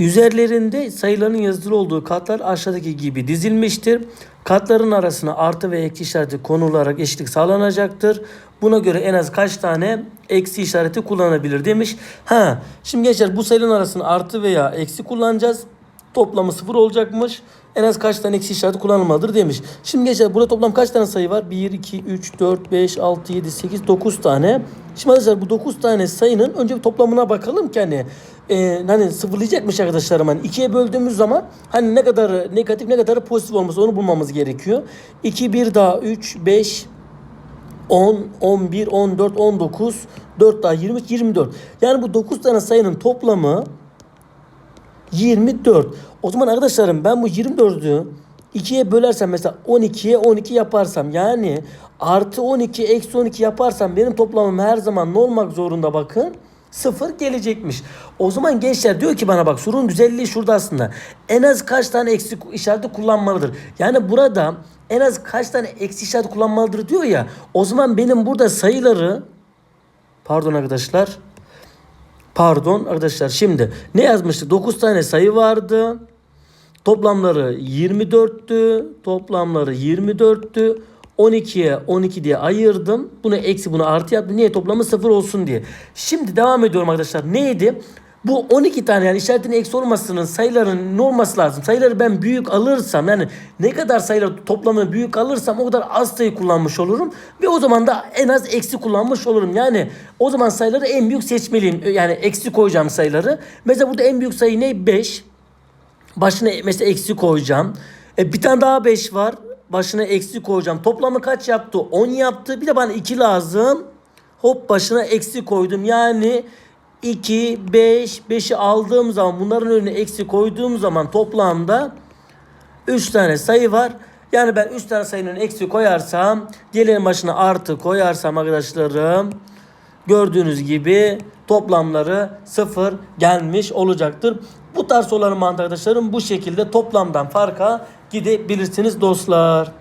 Üzerlerinde sayıların yazılı olduğu katlar aşağıdaki gibi dizilmiştir. Katların arasına artı ve eksi işareti konularak eşitlik sağlanacaktır. Buna göre en az kaç tane eksi işareti kullanabilir demiş. Ha, şimdi gençler bu sayıların arasına artı veya eksi kullanacağız. Toplamı sıfır olacakmış. En az kaç tane eksi işareti kullanılmalıdır demiş. Şimdi gençler burada toplam kaç tane sayı var? 1, 2, 3, 4, 5, 6, 7, 8, 9 tane. Şimdi arkadaşlar bu 9 tane sayının önce bir toplamına bakalım ki hani e, hani sıfırlayacakmış arkadaşlarım hani ikiye böldüğümüz zaman hani ne kadar negatif ne kadar pozitif olması onu bulmamız gerekiyor. 2 1 daha 3 5 10 11 14 19 4 daha 23 24. Yani bu 9 tane sayının toplamı 24. O zaman arkadaşlarım ben bu 24'ü 2'ye bölersem mesela 12'ye 12 yaparsam yani artı 12 eksi 12 yaparsam benim toplamım her zaman ne olmak zorunda bakın? Sıfır gelecekmiş. O zaman gençler diyor ki bana bak sorunun güzelliği şurada aslında. En az kaç tane eksi işareti kullanmalıdır? Yani burada en az kaç tane eksi işareti kullanmalıdır diyor ya. O zaman benim burada sayıları pardon arkadaşlar Pardon arkadaşlar şimdi ne yazmıştık? 9 tane sayı vardı. Toplamları 24'tü. Toplamları 24'tü. 12'ye 12 diye ayırdım. Bunu eksi bunu artı yaptım. Niye toplamı 0 olsun diye. Şimdi devam ediyorum arkadaşlar. Neydi? Bu 12 tane yani işaretin eksi olmasının sayıların ne olması lazım? Sayıları ben büyük alırsam yani ne kadar sayılar toplamını büyük alırsam o kadar az sayı kullanmış olurum. Ve o zaman da en az eksi kullanmış olurum. Yani o zaman sayıları en büyük seçmeliyim. Yani eksi koyacağım sayıları. Mesela burada en büyük sayı ne? 5. Başına mesela eksi koyacağım. E, bir tane daha 5 var. Başına eksi koyacağım. Toplamı kaç yaptı? 10 yaptı. Bir de bana 2 lazım. Hop başına eksi koydum. Yani 2, 5, 5'i aldığım zaman bunların önüne eksi koyduğum zaman toplamda 3 tane sayı var. Yani ben 3 tane sayının eksi koyarsam diğerlerinin başına artı koyarsam arkadaşlarım gördüğünüz gibi toplamları sıfır gelmiş olacaktır. Bu tarz soruların mantığı arkadaşlarım bu şekilde toplamdan farka gidebilirsiniz dostlar.